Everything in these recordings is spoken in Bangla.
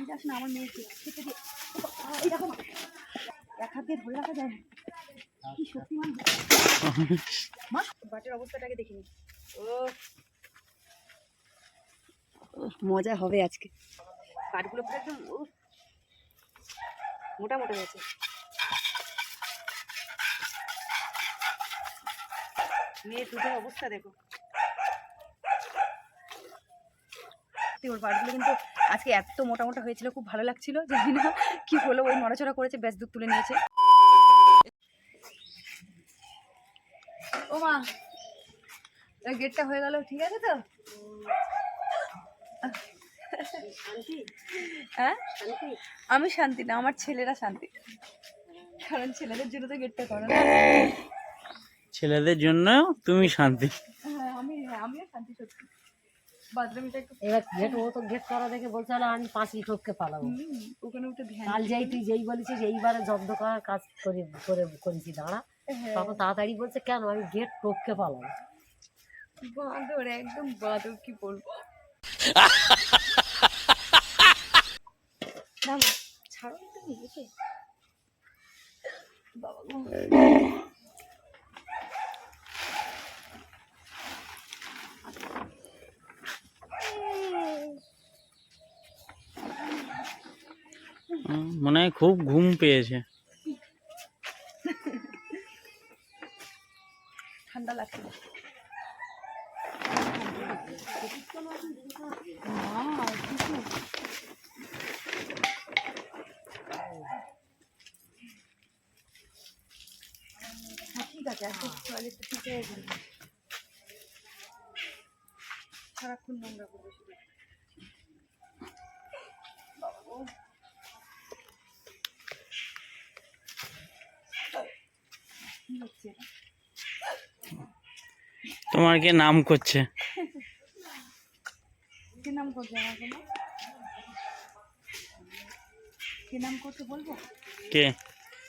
নিয়ে যাস না আমার মেয়েকে খেতে দে। এই দেখো না এক হাত দিয়ে ধরে রাখা যায় কি শক্তিমান মা? বাটের অবস্থাটাকে দেখিনি ও। মজা হবে আজকে। কাঠগুলো পুরো একদম মোটা মোটা হয়েছে। মেয়ের দুধের অবস্থা দেখো। ওর বাড়িগুলো কিন্তু আজকে এত মোটা মোটা হয়েছিল খুব ভালো লাগছিল জানি না কি হলো ওই নড়াচড়া করেছে ব্যাস দুধ তুলে নিয়েছে। ও মা গেটটা হয়ে গেল ঠিক আছে তো? হ্যাঁ? আমি শান্তি না আমার ছেলেরা শান্তি। কারণ ছেলেদের জন্য তো গেটটা করো না ছেলেদের জন্য তুমি শান্তি। হ্যাঁ আমি হ্যাঁ আমিও শান্তি সত্যি। এবার গেট ও তো গেট করা দেখে বলছে আমি পাঁচি ঠোককে পালাবো। ওখানে উঠে কাল যাই তুই যেই বলেছিস এইবারে জব্দ করার কাজ করে করে করেছি দাঁড়া। হ্যাঁ, তখন তাড়াতাড়ি বলছে কেন আমি গেট টোপকে পালাবো? বাঁদর একদম বাঁদর কি বলব? ছাড়ো তুমি বাবা মনে হয় খুব ঘুম পেয়েছে। ঠান্ডা লাগছে। হ্যাঁ ঠিক আছে সারাক্ষণ নোংরা করবে শুধু বাবা গো। কি হচ্ছে এটা? তোমার কে নাম করছে? কি নাম করছে জন্য? কি নাম করছে বলব? কে?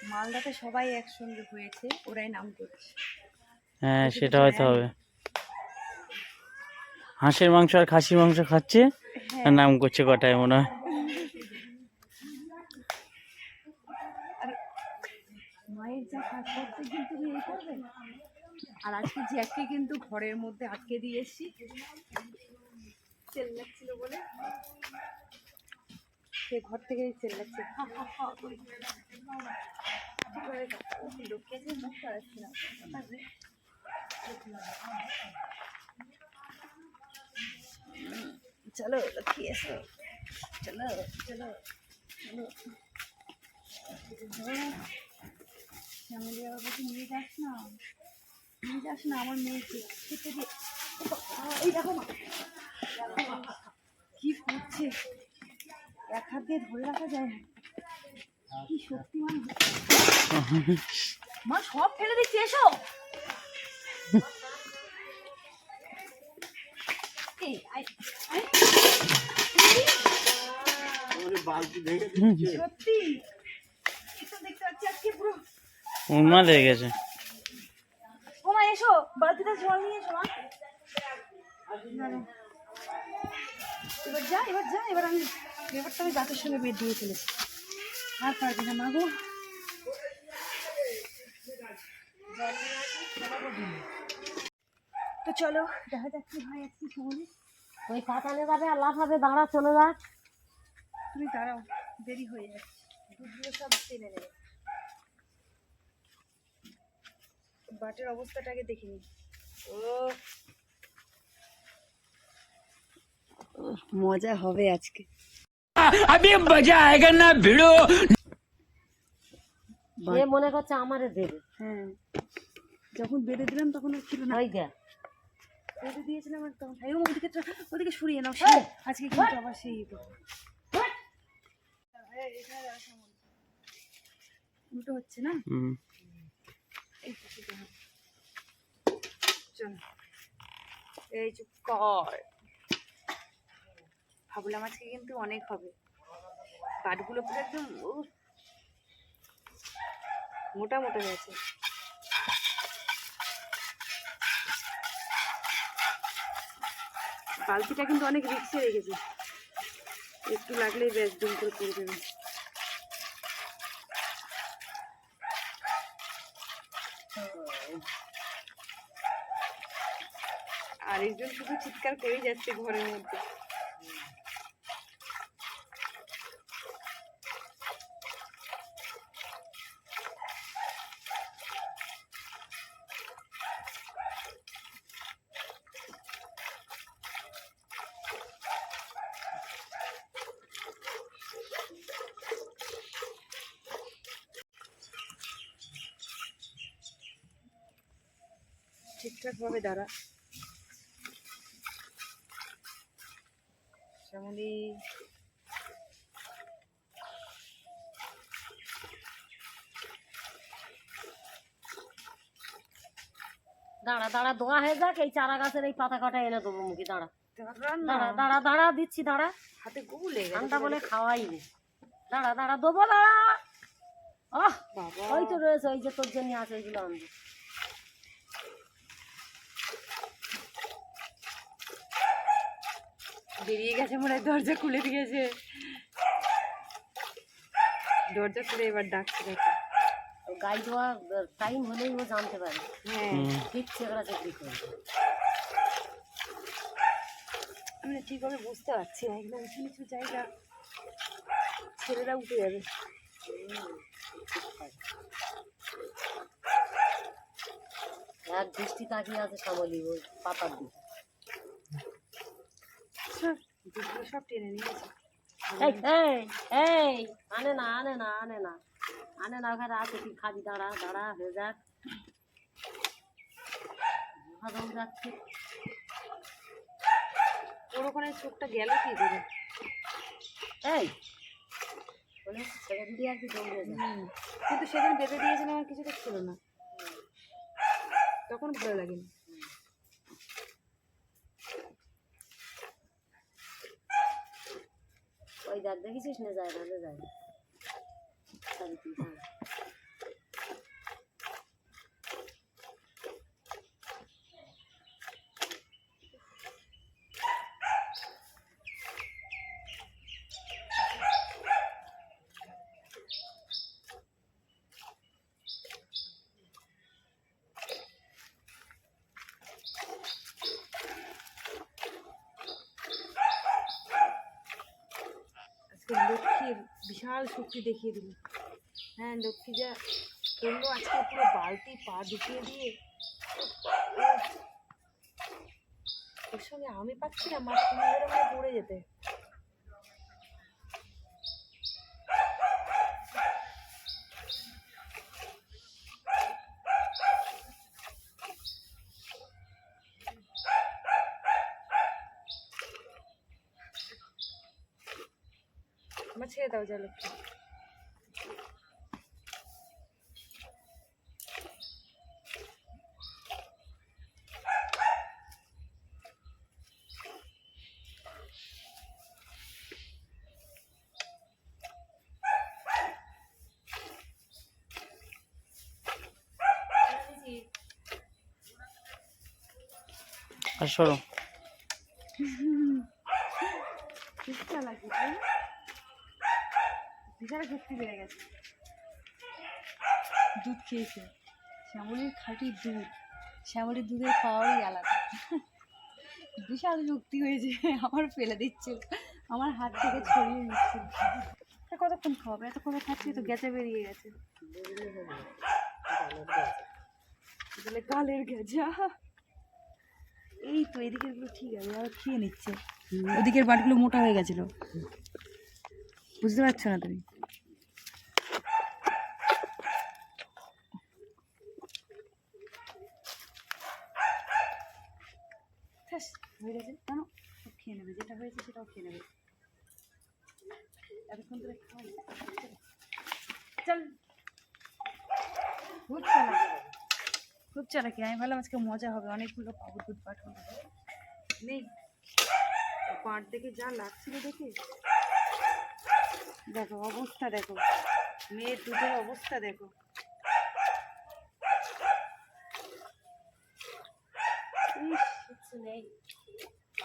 মালদাতে সবাই একসঙ্গে হয়েছে ওরাই নাম করছে। হ্যাঁ সেটা হয়তো হবে। হাঁসের মাংস আর খাসির মাংস খাচ্ছে? আর নাম করছে কটায় মনে হয়? কাজ করতে কিন্তু তুমি এই করবে? আর আজকে জ্যাককে কিন্তু ঘরের মধ্যে আটকে দিয়ে এসছি। চেল লাগছিল বলে। সে ঘর থেকে চেল লাগছে হা, হা, হা করে। কি করে যাচ্ছে? ও কি লোককে যে মুখ করাচ্ছি না চলো লক্ষ্মী এসো। চলো চলো চলো। শ্যামলী বাবাকে নিয়ে যাস না। নিয়ে যাস না আমার মেয়েকে খেতে দে। ও বাবা, এই দেখো কি করছে? এক হাত দিয়ে ধরে রাখা যায় না। কি শক্তিমান মা সব ফেলে দিচ্ছি এসো। সত্যি? দেখতে পাচ্ছি আজকে পুরো উন্মাদ হয়ে গেছে। ও মা এসো বালতিটা জল নিয়ে এসো মা। এবার যা এবার যা এবার আমি এবার আমি সঙ্গে বেড দিয়ে ফেলেছি। আর পারবি না মা তো চলো দেখা আজকে সময় ওই পাতালে যাবে আর লাফাবে দাঁড়া চলে যা তুমি দাঁড়াও দেরি হয়ে যাচ্ছে। দুধগুলো সব টেনে নেবে। বাটের অবস্থাটাকে দেখিনি ও। মজা হবে আজকে। এ মনে করছে আমারে দেবে। হ্যাঁ। যখন বেঁধে দিলাম তখন আর ছিল না। ওই বেঁধে দিয়েছিলাম আর তখন ওদিকে ওদিকে সরিয়ে নাও। সেই আজকে কিন্তু আবার সেই দাঁড়া সামনে। উল্টো হচ্ছে না? হুম। এই তো সোজা হবে। চল। এই চুপ কর। ভাবলাম আজকে কিন্তু অনেক হবে। কাঠগুলো পুরো একদম মোটা মোটা হয়েছে বালতিটা কিন্তু অনেক রিক্সে রেখেছি। একটু লাগলেই ব্যাস, দুম করে পড়ে যাবে। আরেকজন শুধু চিৎকার করেই যাচ্ছে ঘরের মধ্যে। ঠিকঠাক ভাবে দাঁড়া। শ্যামলি দাঁড়া দাঁড়া দোয়া হয়ে যাক এই চারা গাছের এই পাতা কাটা এনে দেবো মুখে দাঁড়া। দাঁড়া দাঁড়া দাঁড়া। দিচ্ছি দাঁড়া। হাতে গুলে ঠান্ডা বলে। খাওয়াই নে। দাঁড়া দাঁড়া দেবো দাঁড়া। ওই তো রয়েছে ওই যে তোর জন্য আছে ওইগুলো আনবি। বেরিয়ে গেছে মনে হয় দরজা খুলে দিয়েছে। দরজা খুলে এবার ডাকছে দেখো। গাই দেওয়া টাইম হলেই ও জানতে পারে। হ্যাঁ। ঠিক চেকড়া চেকড়ি করবে। আমি না ঠিকভাবে বুঝতে পারছি না এগুলো উঁচু নিচু জায়গা ছেলেরা উঠে যাবে। এক দৃষ্টি তাকিয়ে আছে শ্যামলি ওই পাতার দিকে। সব টেনে নিয়েছে। এই এই এই আনে না আনে না আনে না। আনে না ওখানে আছে তুই খাবি দাঁড়া দাঁড়া হয়ে যাক। ভালো যাচ্ছে। ওর ওখানে চোখটা গেল কি করে? এই বলে ছেড়ে দিদি আর কি দৌড়ে। কিন্তু সেদিন বেঁধে দিয়েছিলাম আমার কিছু ছিল না। তখন ভালো লাগেনি। ওই দেখ দেখিস না যায় না যায়। বিশাল শক্তি দেখিয়ে দিল হ্যাঁ লক্ষ্মী যা করল আজকে পুরো বালতি পা ঢুকিয়ে দিয়ে ওর সঙ্গে আমি পাচ্ছি না মাছ পড়ে যেতে। ছেড়ে দাও যা আর সরো বিশাল লাগছে তাই না? বিশাল শক্তি বেড়ে গেছে দুধ খেয়েছে। শ্যামলির খাঁটি দুধ। শ্যামলির দুধের পাওয়ারই আলাদা। বিশাল শক্তি হয়েছে। আমার ফেলে দিচ্ছে। আমার হাত থেকে ছড়িয়ে তা কতক্ষণ খাওয়াবে? এতক্ষণ খাচ্ছি তো গেছে বেরিয়ে গেছে। বলে গেজা এই তো এদিকেরগুলো ঠিক আছে আর খেয়ে নিচ্ছে। ওদিকের বাটগুলো মোটা হয়ে গেছিল। বুঝতে পারছ না তুমি ব্যাস, হয়ে গেছে। কেন খেয়ে নেবে, যেটা হয়েছে সেটাও খেয়ে নেবে। এতক্ষণ ধরে খাওয়াই চল। খুব চালাকি খুব চালাকি আমি ভাবলাম আজকে মজা হবে, অনেকগুলো পাবো, দুধ হবে। নেই। পাট দেখে যা লাগছিল দেখে। দেখো, অবস্থা দেখো। মেয়ের দুধের অবস্থা দেখো। নেই।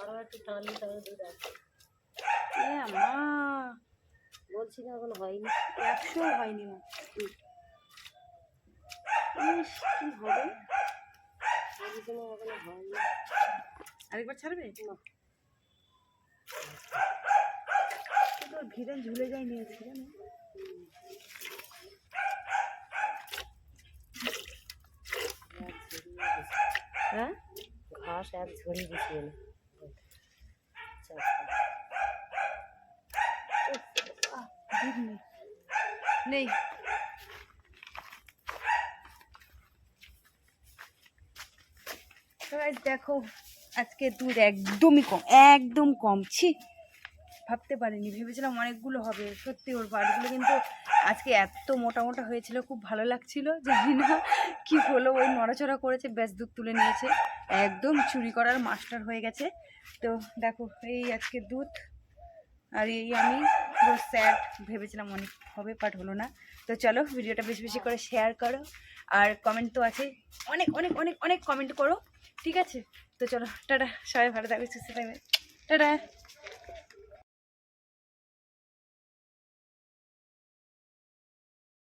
আরও একটু টানলে তবে দুধ আছে মা বলছি না এখন হয়নি। একশো হয়নি মা। ইস, কি হবে? এখনও হয়নি। আরেকবার ছাড়বে? না। তো ঘিরে ঝুলে যায় নিয়েছি জানো? হ্যাঁ? ঘাস এক না। দুধ নেই। দেখো, আজকে দুধ একদমই কম, একদম কম। ছি, ভাবতে পারিনি, ভেবেছিলাম অনেকগুলো হবে। সত্যি ওর বাড়িগুলো কিন্তু আজকে এত মোটা মোটা হয়েছিল, খুব ভালো লাগছিল, জানি না কি হলো, ওই নড়াচড়া করেছে, ব্যাস দুধ তুলে নিয়েছে। একদম চুরি করার মাস্টার হয়ে গেছে। তো দেখো, এই আজকে দুধ আর এই আমি পুরো স্যাড ভেবেছিলাম অনেক হবে বাট হলো না। তো চলো, ভিডিওটা বেশি বেশি করে শেয়ার করো। আর কমেন্ট তো আছে, অনেক অনেক অনেক অনেক কমেন্ট করো, ঠিক আছে? তো চলো, টাটা, সবাই ভালো থাকবে, সুস্থ থাকবে। টাটা!